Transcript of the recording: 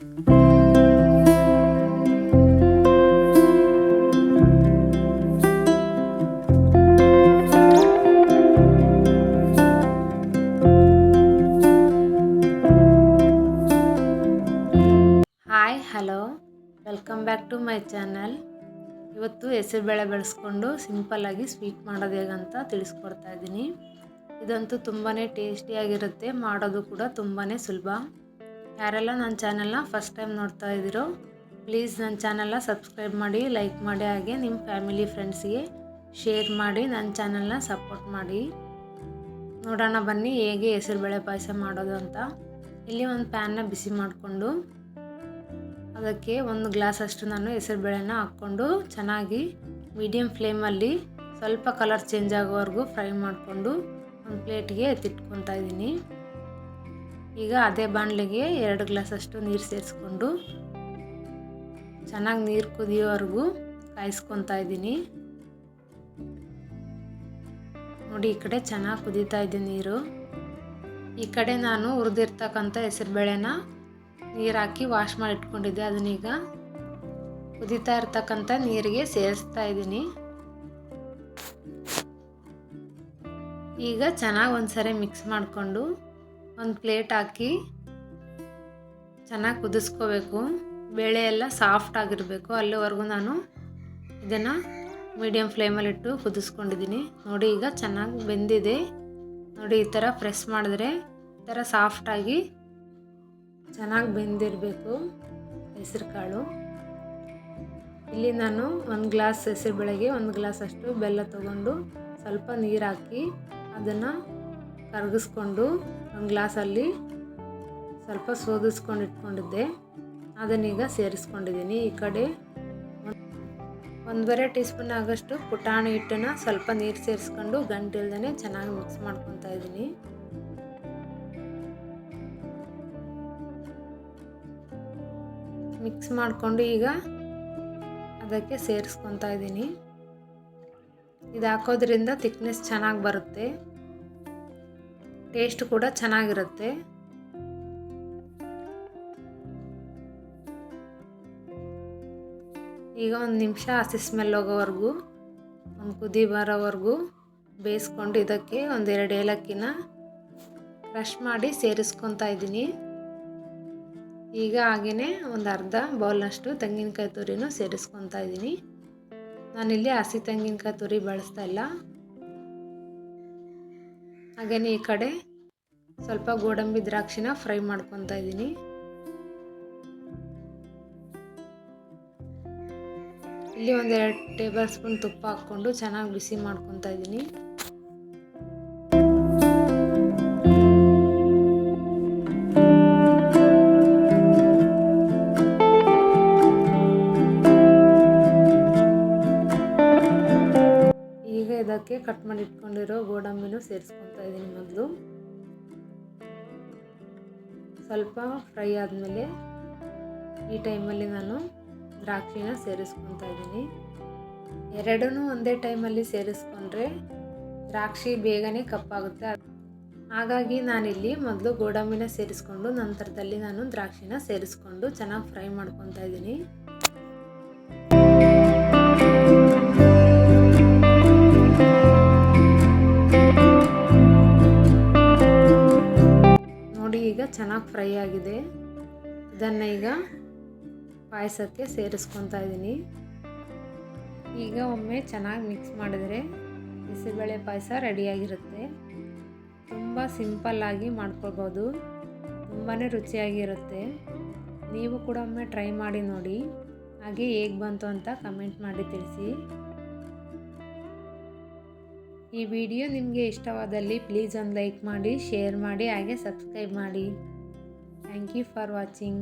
Hi, hello. Welcome back to my channel. ಇವತ್ತು ಹೆಸರುಬೇಳೆ ಬೆಳೆಸ್ಕೊಂಡು ಸಿಂಪಲ್ಲಾಗಿ ಸ್ವೀಟ್ ಮಾಡೋದು ಹೇಗಂತ ತಿಳಿಸ್ಕೊಡ್ತಾ ಇದ್ದೀನಿ. ಇದಂತೂ ತುಂಬಾ ಟೇಸ್ಟಿಯಾಗಿರುತ್ತೆ, ಮಾಡೋದು ಕೂಡ ತುಂಬಾ ಸುಲಭ. ಯಾರೆಲ್ಲ ನನ್ನ ಚಾನಲ್ನ ಫಸ್ಟ್ ಟೈಮ್ ನೋಡ್ತಾ ಇದ್ದೀರೋ, ಪ್ಲೀಸ್ ನನ್ನ ಚಾನಲ್ನ ಸಬ್ಸ್ಕ್ರೈಬ್ ಮಾಡಿ, ಲೈಕ್ ಮಾಡಿ, ಹಾಗೆ ನಿಮ್ಮ ಫ್ಯಾಮಿಲಿ ಫ್ರೆಂಡ್ಸ್ಗೆ ಶೇರ್ ಮಾಡಿ, ನನ್ನ ಚಾನಲ್ನ ಸಪೋರ್ಟ್ ಮಾಡಿ. ನೋಡೋಣ ಬನ್ನಿ ಹೇಗೆ ಹೆಸರುಬೇಳೆ ಪಾಯಸ ಮಾಡೋದು ಅಂತ. ಇಲ್ಲಿ ಒಂದು ಪ್ಯಾನ್ನ ಬಿಸಿ ಮಾಡಿಕೊಂಡು, ಅದಕ್ಕೆ ಒಂದು ಗ್ಲಾಸ್ ಅಷ್ಟು ನಾನು ಹೆಸರುಬೇಳೆನ ಹಾಕ್ಕೊಂಡು, ಚೆನ್ನಾಗಿ ಮೀಡಿಯಮ್ ಫ್ಲೇಮಲ್ಲಿ ಸ್ವಲ್ಪ ಕಲರ್ ಚೇಂಜ್ ಆಗೋವರೆಗೂ ಫ್ರೈ ಮಾಡಿಕೊಂಡು, ಒಂದು ಪ್ಲೇಟ್ಗೆ ಎತ್ತಿಟ್ಕೊತಾ ಇದ್ದೀನಿ. ಈಗ ಅದೇ ಬಾಣಲೆಗೆ ಎರಡು ಗ್ಲಾಸಷ್ಟು ನೀರು ಸೇರಿಸ್ಕೊಂಡು ಚೆನ್ನಾಗಿ ನೀರು ಕುದಿಯೋವರೆಗೂ ಕಾಯಿಸ್ಕೊತಾ ಇದ್ದೀನಿ. ನೋಡಿ, ಈ ಕಡೆ ಚೆನ್ನಾಗಿ ಕುದೀತಾ ಇದೆ ನೀರು. ಈ ಕಡೆ ನಾನು ಹುರಿದಿರ್ತಕ್ಕಂಥ ಹೆಸರುಬೇಳೆನ ನೀರು ಹಾಕಿ ವಾಶ್ ಮಾಡಿ ಇಟ್ಕೊಂಡಿದ್ದೆ. ಅದನ್ನೀಗ ಕುದೀತಾ ಇರ್ತಕ್ಕಂಥ ನೀರಿಗೆ ಸೇರಿಸ್ತಾ ಇದ್ದೀನಿ. ಈಗ ಚೆನ್ನಾಗಿ ಒಂದ್ಸರಿ ಮಿಕ್ಸ್ ಮಾಡಿಕೊಂಡು ಒಂದು ಪ್ಲೇಟ್ ಹಾಕಿ ಚೆನ್ನಾಗಿ ಕುದಿಸ್ಕೋಬೇಕು. ಬೇಳೆ ಎಲ್ಲ ಸಾಫ್ಟ್ ಆಗಿರಬೇಕು. ಅಲ್ಲಿವರೆಗೂ ನಾನು ಇದನ್ನು ಮೀಡಿಯಮ್ ಫ್ಲೇಮಲ್ಲಿಟ್ಟು ಕುದಿಸ್ಕೊಂಡಿದ್ದೀನಿ. ನೋಡಿ, ಈಗ ಚೆನ್ನಾಗಿ ಬೆಂದಿದೆ. ನೋಡಿ, ಈ ಥರ ಪ್ರೆಸ್ ಮಾಡಿದ್ರೆ ಈ ಥರ ಸಾಫ್ಟಾಗಿ ಚೆನ್ನಾಗಿ ಬೆಂದಿರಬೇಕು ಹೆಸರು ಕಾಳು. ಇಲ್ಲಿ ನಾನು ಒಂದು ಗ್ಲಾಸ್ ಹೆಸರು ಬೆಳಗ್ಗೆ ಒಂದು ಗ್ಲಾಸ್ ಅಷ್ಟು ಬೆಲ್ಲ ತಗೊಂಡು ಸ್ವಲ್ಪ ನೀರು ಹಾಕಿ ಅದನ್ನು ಕರಗಿಸ್ಕೊಂಡು ಒಂದು ಗ್ಲಾಸಲ್ಲಿ ಸ್ವಲ್ಪ ಸೋದಿಸ್ಕೊಂಡು ಇಟ್ಕೊಂಡಿದ್ದೆ. ಅದನ್ನೀಗ ಸೇರಿಸ್ಕೊಂಡಿದ್ದೀನಿ. ಈ ಕಡೆ ಒಂದೂವರೆ ಟೀ ಸ್ಪೂನ್ ಆಗೋಷ್ಟು ಪುಟಾಣಿ ಹಿಟ್ಟನ್ನು ಸ್ವಲ್ಪ ನೀರು ಸೇರಿಸ್ಕೊಂಡು ಗಂಟಿಲ್ದೇ ಚೆನ್ನಾಗಿ ಮಿಕ್ಸ್ ಮಾಡ್ಕೊತಾ ಇದ್ದೀನಿ. ಮಿಕ್ಸ್ ಮಾಡಿಕೊಂಡು ಈಗ ಅದಕ್ಕೆ ಸೇರಿಸ್ಕೊತಾ ಇದ್ದೀನಿ. ಇದು ಹಾಕೋದ್ರಿಂದ ತಿಕ್ನೆಸ್ ಚೆನ್ನಾಗಿ ಬರುತ್ತೆ. ಟೇಸ್ಟ್ ಕೂಡ ಚೆನ್ನಾಗಿರುತ್ತೆ. ಈಗ ಒಂದು ನಿಮಿಷ ಹಸಿ ಸ್ಮೆಲ್ ಹೋಗೋವರೆಗೂ, ಒಂದು ಕುದಿ ಬರೋವರೆಗೂ ಬೇಯಿಸ್ಕೊಂಡು ಇದಕ್ಕೆ ಒಂದೆರಡು ಏಲಕ್ಕಿನ ಕ್ರಷ್ ಮಾಡಿ ಸೇರಿಸ್ಕೊತಾ ಇದ್ದೀನಿ. ಈಗ ಹಾಗೆಯೇ ಒಂದು ಅರ್ಧ ಬೌಲ್ನಷ್ಟು ತೆಂಗಿನಕಾಯಿ ತುರಿನೂ ಸೇರಿಸ್ಕೊತಾ ಇದ್ದೀನಿ. ನಾನಿಲ್ಲಿ ಹಸಿ ತೆಂಗಿನಕಾಯಿ ತುರಿ ಬಳಸ್ತಾ ಇಲ್ಲ. ಹಾಗೆಯೇ ಈ ಕಡೆ ಸ್ವಲ್ಪ ಗೋಡಂಬಿ ದ್ರಾಕ್ಷಿನ ಫ್ರೈ ಮಾಡ್ಕೊತಾ ಇದ್ದೀನಿ. ಇಲ್ಲಿ ಒಂದೆರಡು ಟೇಬಲ್ ಸ್ಪೂನ್ ತುಪ್ಪ ಹಾಕ್ಕೊಂಡು ಚೆನ್ನಾಗಿ ಬಿಸಿ ಮಾಡ್ಕೊತಾ ಇದ್ದೀನಿ. ಈಗ ಇದಕ್ಕೆ ಕಟ್ ಮಾಡಿ ಇಟ್ಕೊಂಡಿರೋ ಗೋಡಂಬಿನೂ ಸೇರಿಸ್ಕೊತಾ ಇದ್ದೀನಿ ಮೊದಲು. ಸ್ವಲ್ಪ ಫ್ರೈ ಆದಮೇಲೆ ಈ ಟೈಮಲ್ಲಿ ನಾನು ದ್ರಾಕ್ಷಿನ ಸೇರಿಸ್ಕೊತಾ ಇದ್ದೀನಿ. ಎರಡೂ ಒಂದೇ ಟೈಮಲ್ಲಿ ಸೇರಿಸ್ಕೊಂಡ್ರೆ ದ್ರಾಕ್ಷಿ ಬೇಗನೆ ಕಪ್ಪಾಗುತ್ತೆ. ಹಾಗಾಗಿ ನಾನಿಲ್ಲಿ ಮೊದಲು ಗೋಡಂಬಿನ ಸೇರಿಸ್ಕೊಂಡು ನಂತರದಲ್ಲಿ ನಾನು ದ್ರಾಕ್ಷಿನ ಸೇರಿಸ್ಕೊಂಡು ಚೆನ್ನಾಗಿ ಫ್ರೈ ಮಾಡ್ಕೊತಾ ಇದ್ದೀನಿ. ಚೆನ್ನಾಗಿ ಫ್ರೈ ಆಗಿದೆ. ಇದನ್ನು ಈಗ ಪಾಯಸಕ್ಕೆ ಸೇರಿಸ್ಕೊತಾ ಇದ್ದೀನಿ ಈಗ ಒಮ್ಮೆ ಚೆನ್ನಾಗಿ ಮಿಕ್ಸ್ ಮಾಡಿದರೆ ಬಿಸಿಬೇಳೆ ಪಾಯಸ ರೆಡಿಯಾಗಿರುತ್ತೆ ತುಂಬ ಸಿಂಪಲ್ಲಾಗಿ ಮಾಡ್ಕೊಳ್ಬೋದು. ತುಂಬಾ ರುಚಿಯಾಗಿರುತ್ತೆ. ನೀವು ಕೂಡ ಒಮ್ಮೆ ಟ್ರೈ ಮಾಡಿ ನೋಡಿ. ಹಾಗೆ ಹೇಗೆ ಬಂತು ಅಂತ ಕಮೆಂಟ್ ಮಾಡಿ ತಿಳಿಸಿ. ಈ ವಿಡಿಯೋ ನಿಮಗೆ ಇಷ್ಟವಾದಲ್ಲಿ ಪ್ಲೀಸ್ ಒಂದು ಲೈಕ್ ಮಾಡಿ ಶೇರ್ ಮಾಡಿ, ಹಾಗೆ ಸಬ್ಸ್ಕ್ರೈಬ್ ಮಾಡಿ. Thank you for watching